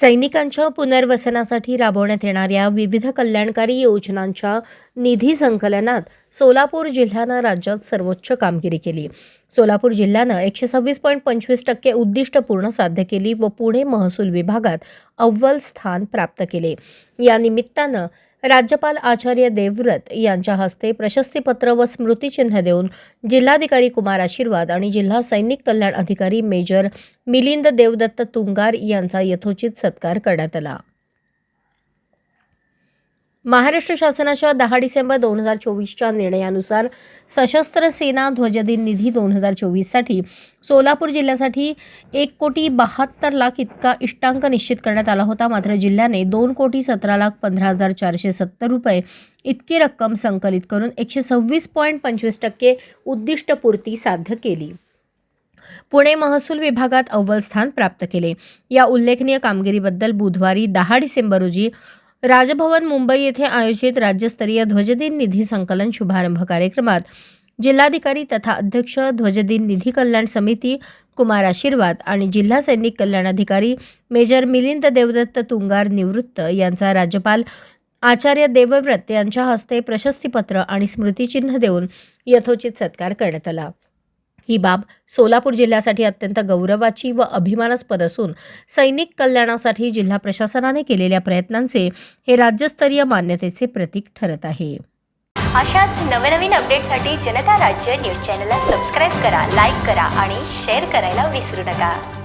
सैनिकांच्या पुनर्वसनासाठी राबवण्यात येणाऱ्या विविध कल्याणकारी योजनांच्या निधी संकलनात सोलापूर जिल्ह्यानं राज्यात सर्वोच्च कामगिरी केली. सोलापूर जिल्ह्यानं एकशे सव्वीस पॉईंट पंचवीस टक्के उद्दिष्ट पूर्ण साध्य केली व पुणे महसूल विभागात अव्वल स्थान प्राप्त केले. या निमित्तानं राज्यपाल आचार्य देवव्रत यांच्या हस्ते प्रशस्तीपत्र व स्मृतिचिन्ह देऊन जिल्हाधिकारी कुमार आशीर्वाद आणि जिल्हा सैनिक कल्याण अधिकारी मेजर मिलिंद देवदत्त तुंगार यांचा यथोचित सत्कार करण्यात आला. महाराष्ट्र शासनाच्या दहा डिसेंबर दोन हजार चोवीसच्या निर्णयानुसार सशस्त्र सेना ध्वजदिन निधी दोन हजार चोवीससाठी सोलापूर जिल्ह्यासाठी एक कोटी बहात्तर लाख इतका इष्टांक निश्चित करण्यात आला होता. मात्र जिल्ह्याने दोन कोटी सतरा लाख पंधरा हजार चारशे सत्तर रुपये इतकी रक्कम संकलित करून एकशे सव्वीस पॉईंट पंचवीस टक्के उद्दिष्टपूर्ती साध्य केली. पुणे महसूल विभागात अव्वल स्थान प्राप्त केले. या उल्लेखनीय कामगिरीबद्दल बुधवारी दहा डिसेंबर रोजी राजभवन मुंबई येथे आयोजित राज्यस्तरीय ध्वजदिन निधी संकलन शुभारंभ कार्यक्रमात जिल्हाधिकारी तथा अध्यक्ष ध्वजदिन निधी कल्याण समिती कुमार आशीर्वाद आणि जिल्हा सैनिक कल्याण अधिकारी मेजर मिलिंद देवदत्त तुंगार निवृत्त यांचा राज्यपाल आचार्य देवव्रत यांच्या हस्ते प्रशस्तीपत्र आणि स्मृतिचिन्ह देऊन यथोचित सत्कार करण्यात आला. ही बाब सोलापूर जिल्ह्यासाठी अत्यंत गौरवाची व अभिमानास्पद असून सैनिक कल्याणासाठी जिल्हा प्रशासनाने केलेल्या प्रयत्नांचे हे राज्यस्तरीय मान्यतेचे प्रतीक ठरत आहे. अशाच नवनवीन अपडेटसाठी जनता राज्य न्यूज चॅनलला सबस्क्राईब करा लाईक करा आणि शेअर करायला विसरू नका.